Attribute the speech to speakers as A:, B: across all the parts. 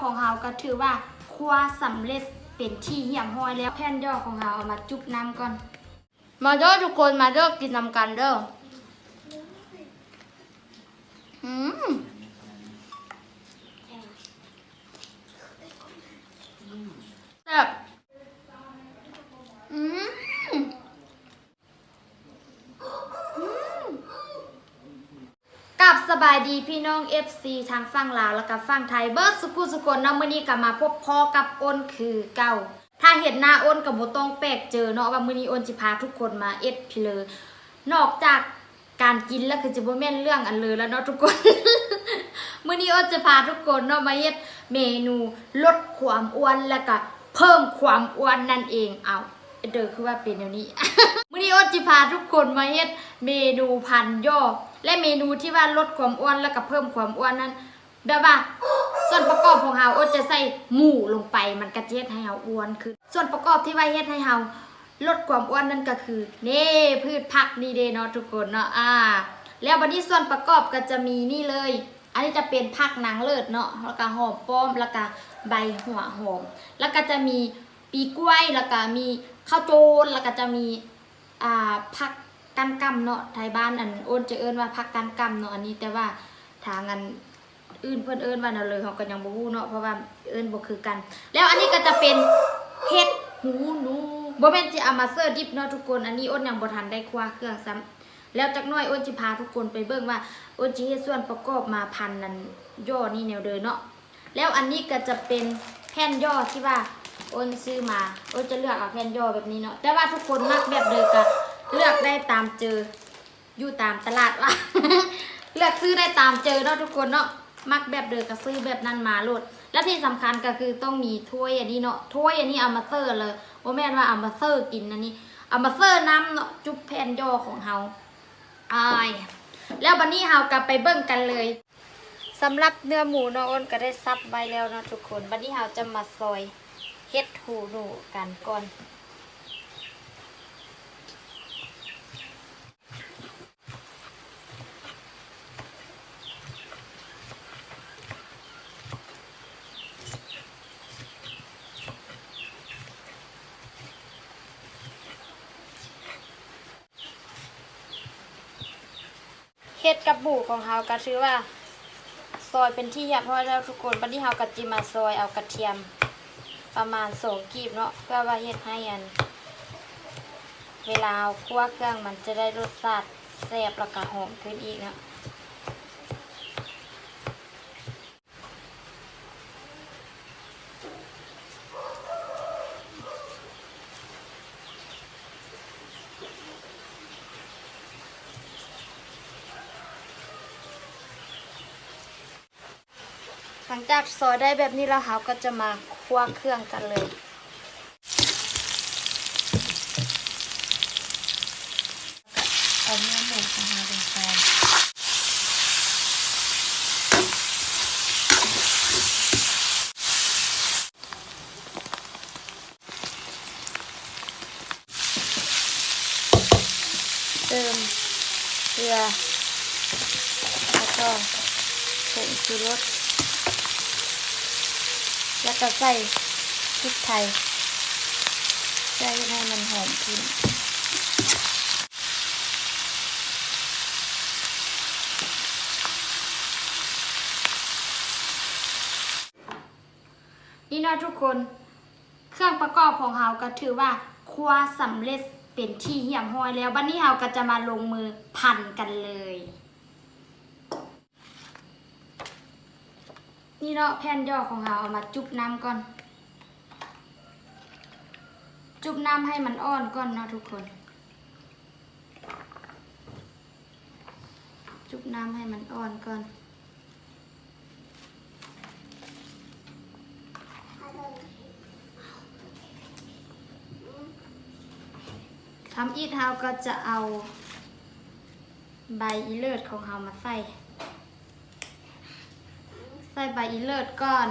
A: ของเราก็ถือว่าครัวสำเร็จเป็นที่เหี่ยมห้อยแล้วแผ่นย่อของเราเอามาจุบน้ำก่อน มาเด้อทุกคนมาเด้อกินน้ำกันเด้ออืมแซ่บอืมอืมับสบายดีพี่น้อง FC ทางฝั่งลาวแล้วก็ฝั่งไทยเบิร์ดสุกุสุคนเนาะมื้อนี้ก็มาพบพอกับอ้นคือเก่า ถ้าเห็นหน้าอ้นกับบ่ต้องแปลกเจอเนาะว่ามื้อนี้อ้นสิพาทุกคนมาเอ็ดพิเลอนอกจากการกินแล้วคือจะบ่แม่นเรื่องอันเลยแล้วเนาะทุกคน มื้อนี้อ้นจะพาทุกคนเนาะมาเฮ็ดเมนูลดความอ้วนแล้วก็เพิ่มความอ้วนนั่นเองเอาเด้อคือว่าเป็นแนวนี้ มื้อนี้อ้นจะพาทุกคนมาเฮ็ดเมนูพันย่อ และเมนูที่ว่าลดความอ้วนแล้วก็เพิ่มความอ้วนนั้นแบบว่าส่วนประกอบของเฮาอ้นจะใส่หมูลงไป มันก็จะเฮ็ดให้เฮาอ้วนขึ้นส่วนประกอบที่ว่าเฮ็ดให้เฮาลดความอ้วนนั่นก็คือเน่พืชผักนี่เด้เนาะทุกคนเนาะอ่า แล้วบัดนี้ส่วนประกอบก็จะมีนี่เลย อันนี้จะเป็นผักนางเลิศเนาะแล้วก็หอมป้อมแล้วก็ใบหัวหอม แล้วก็จะมีปีกล้วยแล้วก็มีข้าวโจนแล้วก็จะมี อ่าผักกันกำเนาะไทยบ้านอันโอนจะเอิ้นว่าผักกันกำเนาะอันนี้แต่ว่าทางอันอื่นเพื่อนเอิ้นว่านั่นเลยเขาก็ยังบ่ฮู้เนาะเพราะว่าเอิ้นบ่คือกัน แล้วอันนี้ก็จะเป็นเห็ดหูหนูบ่แม่นสิเอามาเสิร์ดิบเนาะทุกคนอันนี้อ้นยังบ่ทันได้คว้าเครื่องซ้ำแล้วจักหน่อยอ้นสิพาทุกคนไปเบิ่งว่าอ้นสิเฮ็ดส่วนประกอบมาพันนั้นย่อนี่แนวเดินเนาะแล้วอันนี้ก็จะเป็นแผ่นย่อที่ว่า อ้นซื้อมาอ้นจะเลือกเอาแผ่นย่อแบบนี้เนาะแต่ว่าทุกคนมักแบบเดิมก็เลือกได้ตามเจอ อยู่ตามตลาดว่ะเลือกซื้อได้ตามเจอเนาะทุกคนเนาะมักแบบเดิมก็ซื้อแบบนั้นมาโลดและที่สำคัญก็คือต้องมีถ้วยอันนี้เนาะถ้วยอันนี้เอามาเซอร์เลยว่าแม่นว่าเอามาเซอร์กินอันนี้เอามาเซอร์น้ำเนาะจุ๊บแผ่นย่อของเฮาอายแล้วบันนี้เฮากลับไปเบิ่งกันเลยสำหรับเนื้อหมูเนาะอ้นก็ได้ซับไว้แล้วเนาะทุกคน บันนี้เฮาจะมาซอย เฮ็ดหูหนูกันก่อนเฮ็ดกับบูของเฮาก็ถือว่า ซอยเป็นที่เรียบร้อยแล้วทุกคนบัดนี้เฮาก็จิมาซอยเอากระเทียม ประมาณ2กีบเนาะเพื่อว่าเฮ็ดให้อัน เวลาคั่วเครื่องมันจะได้รสชาติแซ่บแล้วก็หอมขึ้นอีกเนาะหลังจากซอยได้แบบนี้แล้วเฮาก็จะมา คั่วเครื่องกันเลยเอาเนื้อหมูของเราลงไปเติมเกลือแล้วก็ผงชูรส แล้วก็ใส่พริกไทยใส่ให้มันหอมขึ้นนี่นะทุกคน เครื่องประกอบของเฮาก็ถือว่าครัวสำเร็จเป็นที่เหี่ยมห้อยแล้ววันนี้เฮาก็จะมาลงมือพันกันเลย นี่เนาะแผ่นย่อของเฮาเอามาจุบน้ำก่อน จุบน้ำให้มันอ่อนก่อนเนาะทุกคน จุบน้ำให้มันอ่อนก่อนทำอีทเฮาก็จะเอาใบอีเลิศของเฮามาใส่ ใส่ใบอีเลิศก่อน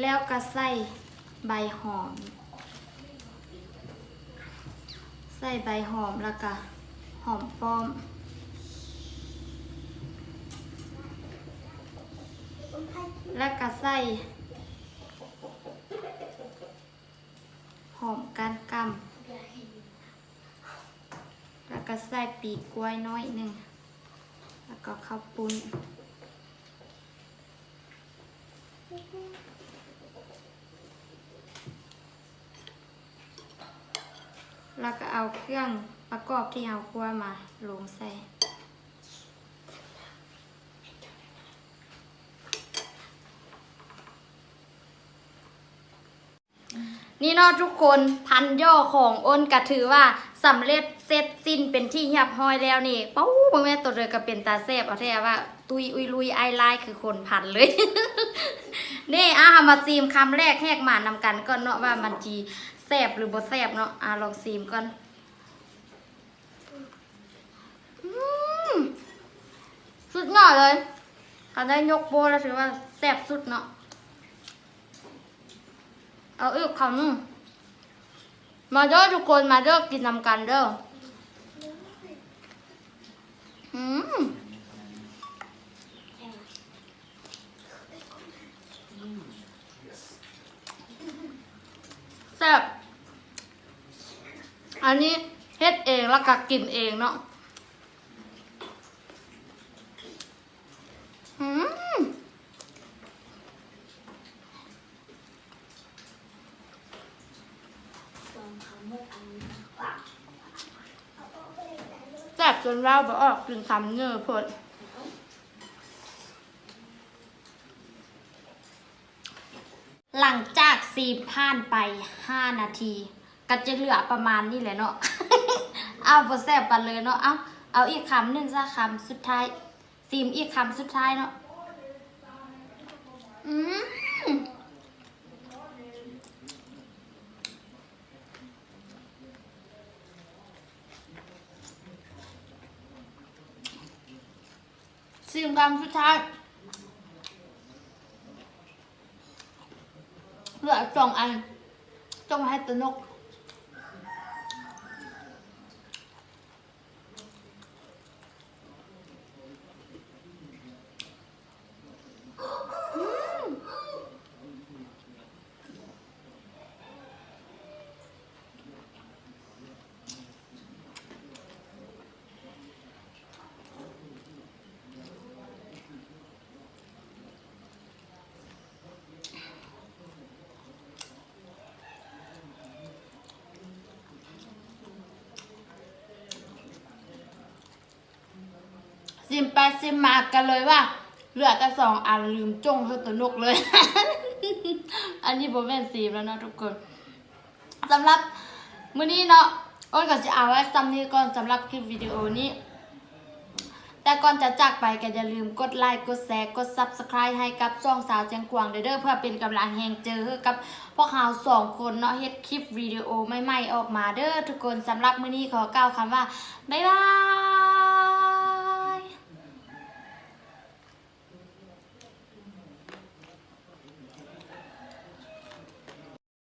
A: แล้วก็ใส่ใบหอม ใส่ใบหอมแล้วก็หอมป้อมแล้วก็ใส่หอมกานกำแล้วก็ใส่ปีกกล้วยน้อยหนึ่ง แล้วก็ข้าวปุ้น แล้วก็เอาเครื่องประกอบที่เอาคั่วมาลงใส่นี่เนาะทุกคนพันย่อของอ้นก็ถือว่าสำเร็จเสร็จสิ้นเป็นที่เรียบร้อยแล้วนี่ป้าบ่แม่ตัวเลยก็เป็นตาแซ่บเอาแท้ว่า ตุยอุยลุยไอไลน์คือคนพันเลย นี่อะเอามาซีมคำแรกแหกหมานำกันก่อนเนาะว่ามันจี ซ่บหรือบ่แซ่บเนาะอะลองซีมก่อนอสุดยอดเลยก็ได้ยกโบแล้วถือว่าแซ่บสุดเนาะเอาอีกคำนึงมาเด้อทุกคนมาเด้อกินนำกันเด้ออืมแซ่บ อันนี้เฮ็ดเองแล้วก็กินเองเนาะอืมแซ่บจนเราบอออกกินคำเนื้อพดหลังจากซีมผ่านไป 5 นาที ก็จะเหลือประมาณนี้แหละเนาะ เอาพอแซ่บกันเลยเนาะ เอาเอาอีกคำหนึ่งซะคำสุดท้ายซีมอีกคำสุดท้ายเนาะ อืมซีมคำสุดท้ายเหลือสองอันต้องให้ตนก ซิมไปซิมมากันเลยว่าเหลือแต่สองอันลืมจ้องให้ตัวนกเลย อันนี้โบแมนซีมแล้วเนาะทุกคนสำหรับมื้อนี้เนาะอ้นก็จะเอาไว้ซ้ำนี้ก่อนสำหรับคลิปวิดีโอนี้ แต่ก่อนจะจากไปก็อย่าลืมกดไลค์กดแชร์กด Subscribe ให้กับช่องสาวแจงกวางเด้อเพื่อเป็นกำลังแห่งเจอกับพวกเราสองคนเนาะเฮ็ดคลิปวิดีโอใหม่ๆออกมาเด้อทุกคนสำหรับมื้อนี้ขอกล่าวคำว่าบ๊ายบาย